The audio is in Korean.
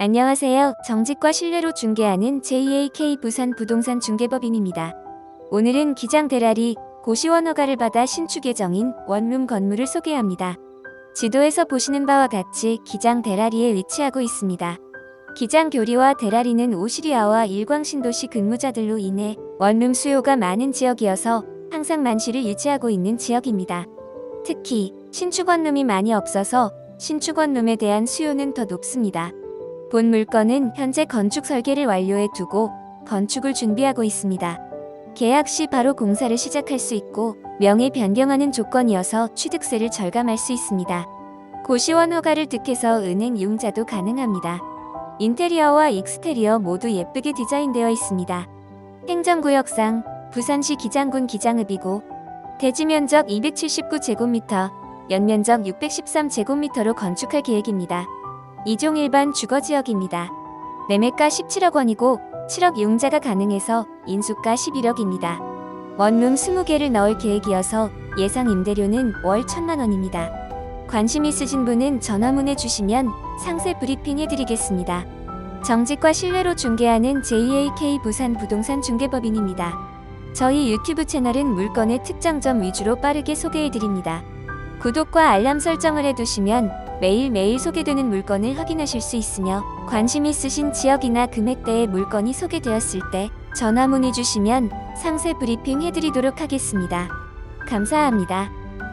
안녕하세요. 정직과 신뢰로 중개하는 JAK 부산 부동산 중개법인입니다. 오늘은 기장 대라리 고시원 허가를 받아 신축 예정인 원룸 건물을 소개합니다. 지도에서 보시는 바와 같이 기장 대라리에 위치하고 있습니다. 기장 교리와 대라리는 오시리아와 일광신도시 근무자들로 인해 원룸 수요가 많은 지역이어서 항상 만실을 유지하고 있는 지역입니다. 특히 신축 원룸이 많이 없어서 신축 원룸에 대한 수요는 더 높습니다. 본 물건은 현재 건축 설계를 완료해 두고 건축을 준비하고 있습니다. 계약 시 바로 공사를 시작할 수 있고 명의 변경하는 조건이어서 취득세를 절감할 수 있습니다. 고시원 허가를 득해서 은행 융자도 가능합니다. 인테리어와 익스테리어 모두 예쁘게 디자인되어 있습니다. 행정구역상 부산시 기장군 기장읍이고 대지 면적 279제곱미터, 연면적 613제곱미터로 건축할 계획입니다. 2종 일반 주거지역입니다. 매매가 17억 원이고 7억 융자가 가능해서 인수가 11억입니다. 원룸 20개를 넣을 계획이어서 예상 임대료는 월 1천만 원입니다. 관심 있으신 분은 전화문해 주시면 상세 브리핑 해드리겠습니다. 정직과 신뢰로 중개하는 JAK 부산 부동산 중개법인입니다. 저희 유튜브 채널은 물건의 특장점 위주로 빠르게 소개해드립니다. 구독과 알람 설정을 해두시면 매일매일 소개되는 물건을 확인하실 수 있으며 관심 있으신 지역이나 금액대의 물건이 소개되었을 때 전화 문의 주시면 상세 브리핑 해드리도록 하겠습니다. 감사합니다.